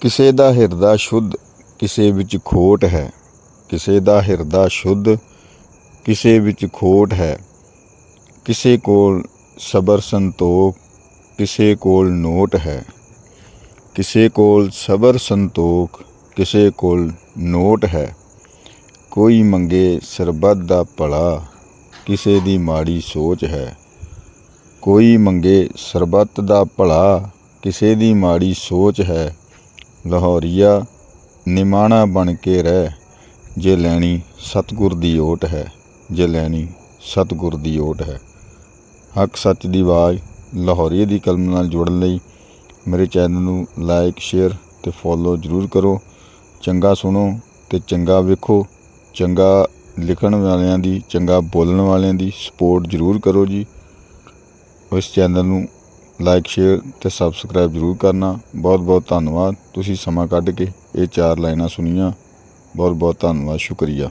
ਕਿਸੇ ਦਾ ਹਿਰਦਾ ਸ਼ੁੱਧ, ਕਿਸੇ ਵਿੱਚ ਖੋਟ ਹੈ। ਕਿਸੇ ਦਾ ਹਿਰਦਾ ਸ਼ੁੱਧ, ਕਿਸੇ ਵਿੱਚ ਖੋਟ ਹੈ। ਕਿਸੇ ਕੋਲ ਸਬਰ ਸੰਤੋਖ, ਕਿਸੇ ਕੋਲ ਨੋਟ ਹੈ। ਕਿਸੇ ਕੋਲ ਸਬਰ ਸੰਤੋਖ, ਕਿਸੇ ਕੋਲ ਨੋਟ ਹੈ। ਕੋਈ ਮੰਗੇ ਸਰਬੱਤ ਦਾ ਭਲਾ, ਕਿਸੇ ਦੀ ਮਾੜੀ ਸੋਚ ਹੈ। ਕੋਈ ਮੰਗੇ ਸਰਬੱਤ ਦਾ ਭਲਾ, ਕਿਸੇ ਦੀ ਮਾੜੀ ਸੋਚ ਹੈ। ਲਾਹੌਰੀਆ ਨਿਮਾਣਾ ਬਣ ਕੇ ਰਹਿ, ਜੇ ਲੈਣੀ ਸਤਿਗੁਰ ਦੀ ਓਟ ਹੈ, ਜੇ ਲੈਣੀ ਸਤਿਗੁਰ ਦੀ ਓਟ ਹੈ। ਹੱਕ ਸੱਚ ਦੀ ਆਵਾਜ਼ ਲਾਹੌਰੀਏ ਦੀ ਕਲਮ ਨਾਲ ਜੁੜਨ ਲਈ ਮੇਰੇ ਚੈਨਲ ਨੂੰ ਲਾਈਕ ਸ਼ੇਅਰ ਤੇ ਫੋਲੋ ਜ਼ਰੂਰ ਕਰੋ। ਚੰਗਾ ਸੁਣੋ ਤੇ ਚੰਗਾ ਵੇਖੋ। ਚੰਗਾ ਲਿਖਣ ਵਾਲਿਆਂ ਦੀ, ਚੰਗਾ ਬੋਲਣ ਵਾਲਿਆਂ ਦੀ ਸਪੋਰਟ ਜ਼ਰੂਰ ਕਰੋ ਜੀ। ਇਸ ਚੈਨਲ ਨੂੰ ਲਾਈਕ, ਸ਼ੇਅਰ ਤੇ ਸਬਸਕ੍ਰਾਈਬ ਜ਼ਰੂਰ ਕਰਨਾ। ਬਹੁਤ ਬਹੁਤ ਧੰਨਵਾਦ। ਤੁਸੀਂ ਸਮਾਂ ਕੱਢ ਕੇ ਇਹ ਚਾਰ ਲਾਈਨਾਂ ਸੁਣੀਆਂ। ਬਹੁਤ ਬਹੁਤ ਧੰਨਵਾਦ। ਸ਼ੁਕਰੀਆ।